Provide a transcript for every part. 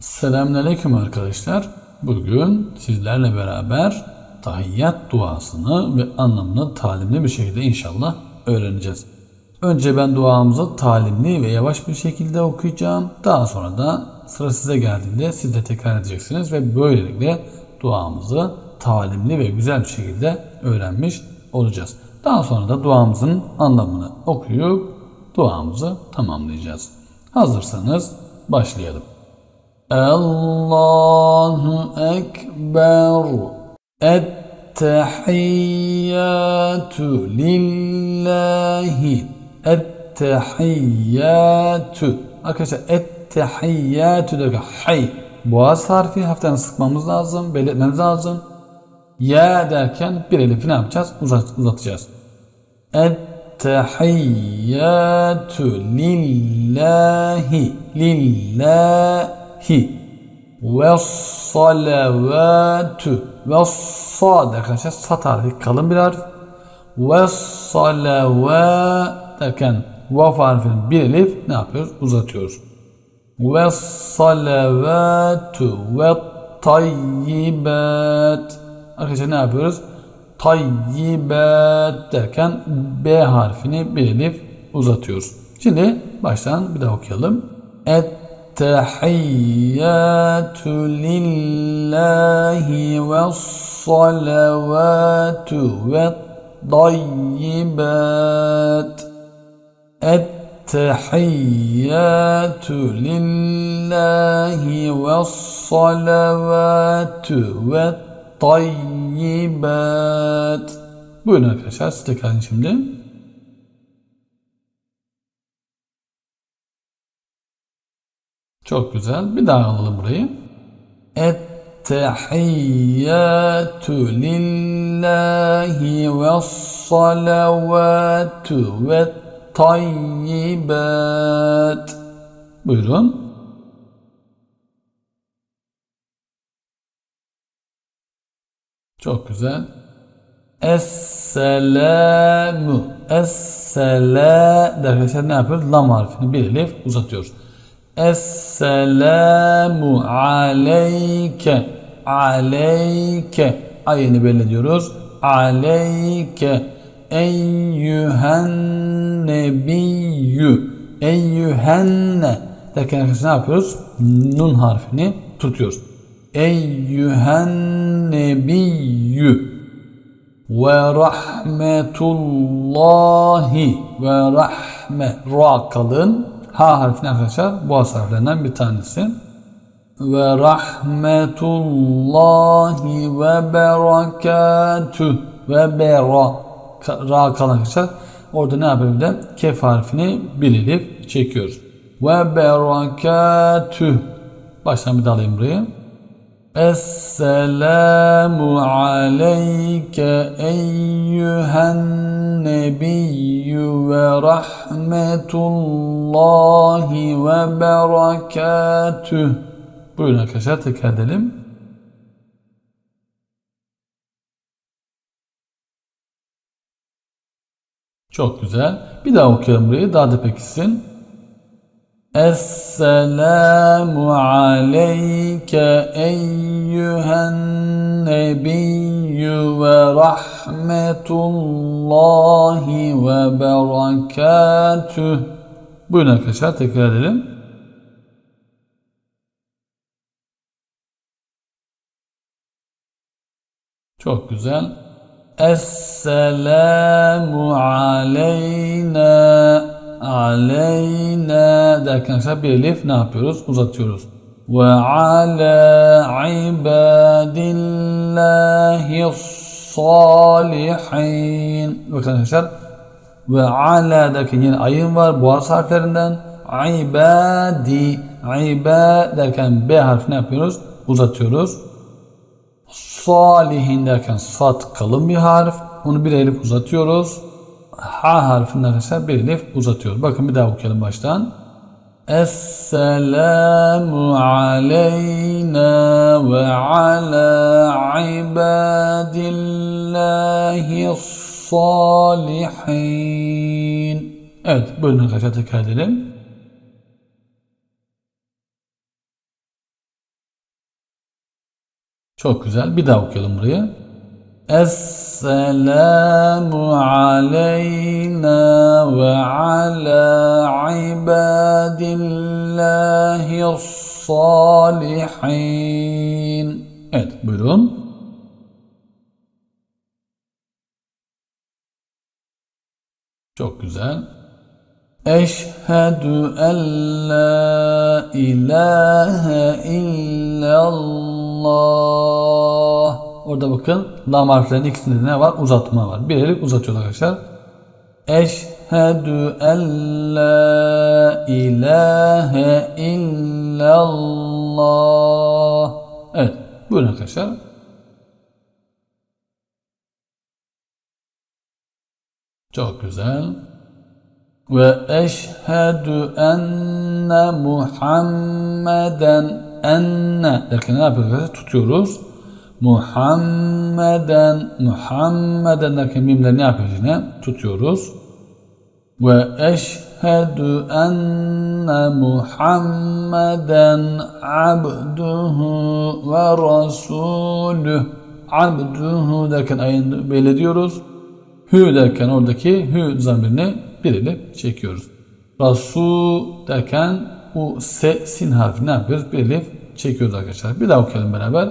Selamünaleyküm arkadaşlar. Bugün sizlerle beraber tahiyyat duasını ve anlamını talimli bir şekilde inşallah öğreneceğiz. Önce ben duamızı talimli ve yavaş bir şekilde okuyacağım. Daha sonra da sıra size geldiğinde siz de tekrar edeceksiniz ve böylelikle duamızı talimli ve güzel bir şekilde öğrenmiş olacağız. Daha sonra da duamızın anlamını okuyup duamızı tamamlayacağız. Hazırsanız başlayalım. الله أكبر التحيات لله التحيات Arkadaşlar ettehiyyatü derken hay boğaz harfi hafiften sıkmamız lazım, belirtmemiz lazım. Ya derken bir elifi ne yapacağız? Uzat, uzatacağız. Ettehiyyatü lillahi lillahi ve salavatü ve sad arkadaşlar sat harfi kalın bir harf ve salavat derken vaf harfinin bir elif ne yapıyoruz? Uzatıyoruz. Ve salavatü ve tayyibat arkadaşlar ne yapıyoruz? Tayyibat derken B harfini bir elif uzatıyoruz. Şimdi baştan bir daha okuyalım. التحيات لله والصلوات والطيبات التحيات لله والصلوات والطيبات Buyurun arkadaşlar siz tekrar şimdi. Çok güzel. Bir daha alalım burayı. Ettehiyyatü lillahi ve salavatü ve tayyibat. Buyurun. Çok güzel. Esselamu. Essela. Ne yapıyoruz? Lam harfini bir elif uzatıyoruz. Esselamu aleyke aleyke. Ayını belirliyoruz. Aleyke eyyühen nebiyyü eyyühenne. Derken arkadaşlar ne yapıyoruz? Nun harfini tutuyoruz. Eyyühen nebiyyü ve rahmetullahi. Ve rahme. Ra kalın Ha harfini arkadaşlar boğaz harflerinden bir tanesi. Ve rahmetullahi ve berekatü ve bera ra kalan arkadaşlar. Orada ne yapıyoruz de kef harfini bir çekiyoruz. Ve berekatü Baştan bir daha alayım burayı. Esselamu aleyke eyyühen nebiyyü ve rahmetullahi ve berekatüh. Buyurun arkadaşlar tekrar edelim. Çok güzel. Bir daha okuyalım burayı daha da pekişsin. Esselamu aleyke eyyühen nebiyyü ve rahmetullahi ve berekatüh. Buyurun arkadaşlar tekrar edelim. Çok güzel. Esselamu aleyna aleyna derken arkadaşlar bir elif ne yapıyoruz? Uzatıyoruz. Ve ala ibadillahi salihin. Bakın arkadaşlar ve ala derken yine ayın var boğaz harflerinden ibadi iba derken B harfi ne yapıyoruz? Uzatıyoruz. Salihin derken sat kalın bir harf. Onu bir elif uzatıyoruz. Ha harfinden arkadaşlar bir elif uzatıyoruz. Bakın bir daha okuyalım baştan. Esselamu aleyna ve ala ibadillahi salihin. Evet buyurun arkadaşlar tekrar edelim. Çok güzel. Bir daha okuyalım burayı. Esselamu aleyna ve ala ibadillahi salihin. Evet buyurun. Çok güzel. Eşhedü en la ilahe illallah. Orada bakın lam harflerinin ikisinde de ne var? Uzatma var. Bir elif uzatıyor arkadaşlar. Eşhedü en la ilahe illallah. Evet. Buyurun arkadaşlar. Çok güzel. Ve eşhedü enne Muhammeden enne derken ne yapıyoruz? Tutuyoruz. Muhammeden Muhammeden derken mimleri ne yapıyoruz yine? Tutuyoruz. Ve eşhedü enne Muhammeden abduhu ve rasulüh. Abduhu derken ayını belirliyoruz. Hü derken oradaki hü zamirini ile çekiyoruz. Rasu derken bu se, sin harfi ne yapıyoruz? Bir elif çekiyoruz arkadaşlar. Bir daha okuyalım beraber.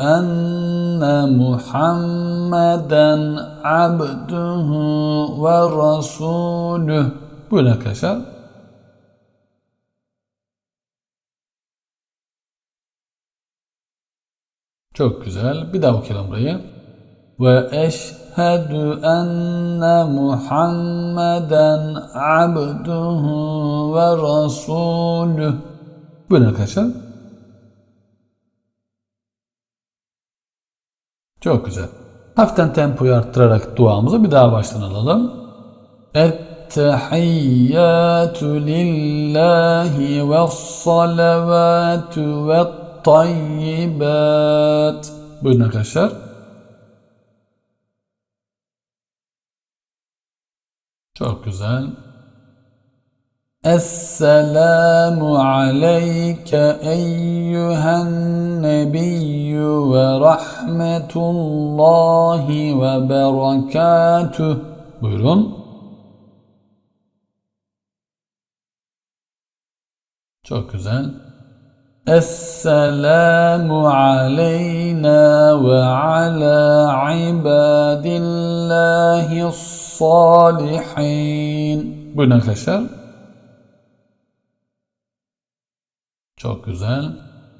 Enne Muhammeden abduhu ve rasulüh. Buyurun arkadaşlar. Çok güzel. Bir daha okuyalım burayı. Ve eşhedü enne Muhammeden abduhu ve rasulüh. Buyurun arkadaşlar. Çok güzel. Hafiften tempoyu arttırarak duamızı bir daha baştan alalım. Ettehiyyatü lillahi ve salavatü ve tayyibat. Buyurun arkadaşlar. Çok güzel. Esselamu aleyke eyyühen nebiyyü ve rahmetullahi ve berekatüh. Buyurun. Çok güzel. Esselamu aleyna ve ala ibadillahi salihin. Buyurun arkadaşlar. Çok güzel.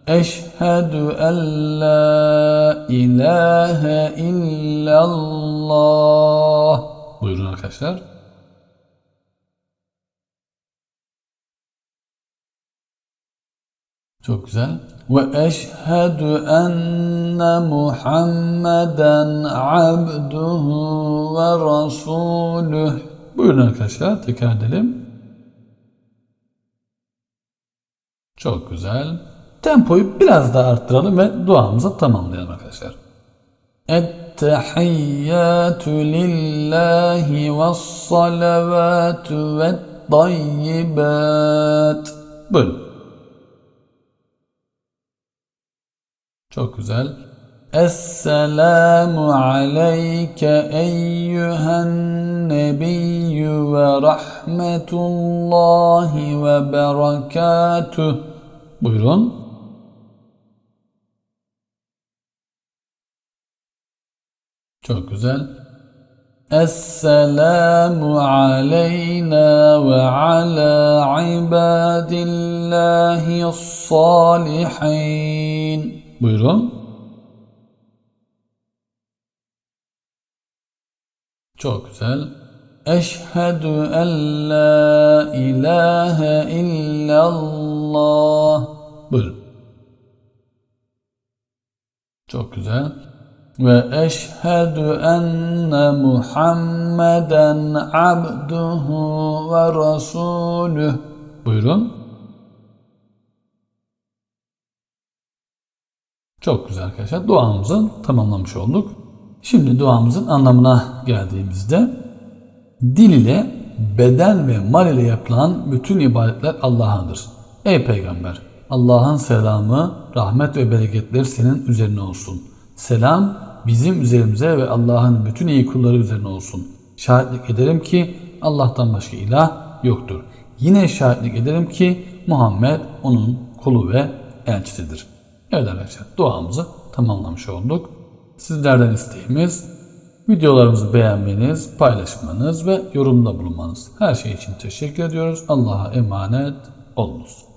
Eşhedü en la ilahe illallah. Buyurun arkadaşlar. Çok güzel. Ve eşhedü enne Muhammeden abduhu ve rasulüh. Buyurun arkadaşlar tekrar edelim. Çok güzel. Tempoyu biraz daha arttıralım ve duamızı tamamlayalım arkadaşlar. Ve salavatü ve tayyibat. Buyurun. Çok güzel. Esselamu aleyke eyyühen nebiyyü ve rahmetullahi ve berekatüh. Buyurun. Çok güzel. Esselamu aleyna ve ala ibadillahi salihin. Buyurun. Çok güzel. Eşhedü en la ilahe illallah. Buyurun. Çok güzel. Ve eşhedü enne Muhammeden abduhu ve rasulüh. Buyurun. Çok güzel arkadaşlar. Duamızı tamamlamış olduk. Şimdi duamızın anlamına geldiğimizde dil ile beden ve mal ile yapılan bütün ibadetler Allah'adır. Ey peygamber Allah'ın selamı, rahmet ve bereketleri senin üzerine olsun. Selam bizim üzerimize ve Allah'ın bütün iyi kulları üzerine olsun. Şahitlik ederim ki Allah'tan başka ilah yoktur. Yine şahitlik ederim ki Muhammed onun kulu ve elçisidir. Evet arkadaşlar duamızı tamamlamış olduk. Sizlerden isteğimiz videolarımızı beğenmeniz, paylaşmanız ve yorumda bulunmanız. Her şey için teşekkür ediyoruz. Allah'a emanet olunuz.